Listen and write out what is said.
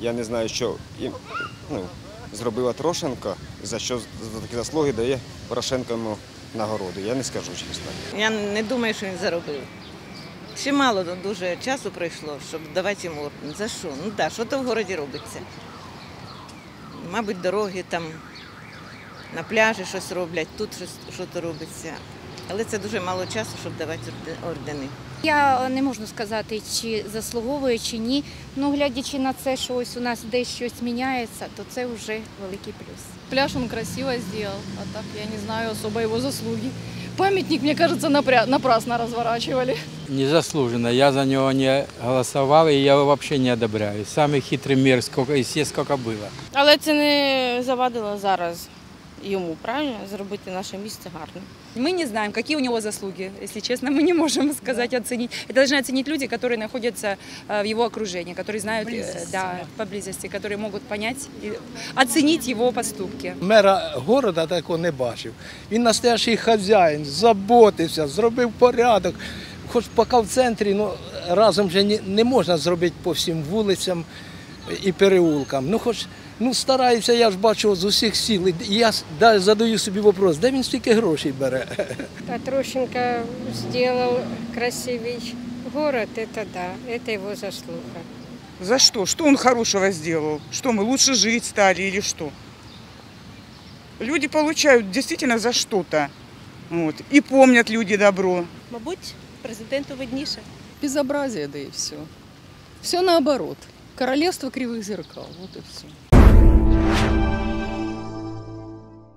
Я не знаю, що їм, ну, зробила Трошенко, за що за такі заслуги дає Порошенко йому нагороду. Я не скажу чесно. Я не думаю, що він заробив. Ще мало дуже часу пройшло, щоб давати йому. За що? Ну так, що то в городі робиться? Мабуть, дороги там на пляжі щось роблять, тут щось що то робиться. Але це дуже мало часу, щоб давати орде- ордени. Я не можу сказати, чи заслуговує, чи ні. Ну, глядячи на це, що ось у нас десь щось міняється, то це вже великий плюс. Пляж он красиво сделал, а так я не знаю особо его заслуги. Памятник, мне кажется, напря- напрасно разворачивали. Незаслуженно. Я за него не голосовал, и я его вообще не одобряю. Самый хитрый мир, сколько, из всех, сколько было. Але це не завадило зараз йому правильно зробити наше місце гарним. Мы не знаем, какие у него заслуги, если честно, мы не можем сказать, оценить. Это должны оценить люди, которые находятся э, в его окружении, которые знают, э, да, поблизости, которые могут понять и оценить его поступки. Мера города такого не бачив. Він настоящий хазяїн, заботився, зробив порядок. Хоч поки в центрі, ну разом вже не, не можна зробити по всім вулицям і переулкам. Ну, хоч ну, старається, я ж бачу з усіх сіл. І я с- да, задаю собі вопрос, де він стільки грошей бере? Патрушенко сделал красивый город, это да, это его заслуга. За что? Что он хорошего сделал? Что мы лучше жить стали или что? Люди получают действительно за что-то. Вот. И помнят люди добро. Мабуть, президенту видніше. Безобразие, да и все. Все наоборот. Королевство кривых зеркал. Вот и все.